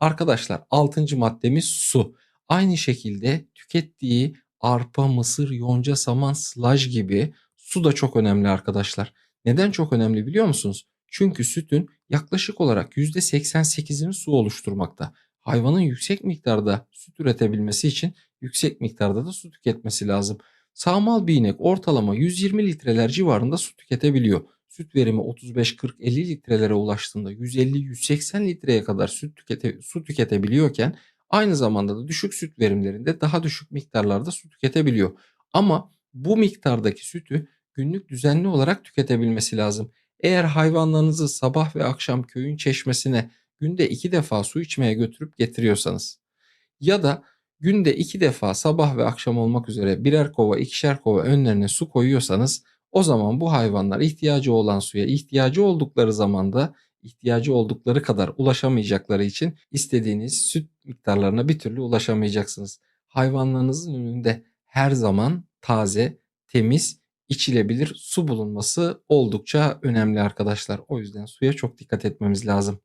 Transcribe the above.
Arkadaşlar 6. maddemiz su. Aynı şekilde tükettiği arpa, mısır, yonca, saman, sılaj gibi su da çok önemli arkadaşlar. Neden çok önemli biliyor musunuz? Çünkü sütün yaklaşık olarak %88'ini su oluşturmakta. Hayvanın yüksek miktarda süt üretebilmesi için yüksek miktarda da su tüketmesi lazım. Sağmal bir inek ortalama 120 litreler civarında su tüketebiliyor. Süt verimi 35-40-50 litrelere ulaştığında 150-180 litreye kadar süt tükete, su tüketebiliyorken aynı zamanda da düşük süt verimlerinde daha düşük miktarlarda su tüketebiliyor. Ama bu miktardaki sütü günlük düzenli olarak tüketebilmesi lazım. Eğer hayvanlarınızı sabah ve akşam köyün çeşmesine günde iki defa su içmeye götürüp getiriyorsanız ya da günde iki defa sabah ve akşam olmak üzere birer kova ikişer kova önlerine su koyuyorsanız o zaman bu hayvanlar ihtiyacı olan suya ihtiyacı oldukları zamanda ihtiyacı oldukları kadar ulaşamayacakları için istediğiniz süt miktarlarına bir türlü ulaşamayacaksınız. Hayvanlarınızın önünde her zaman taze, temiz, içilebilir su bulunması oldukça önemli arkadaşlar. O yüzden suya çok dikkat etmemiz lazım.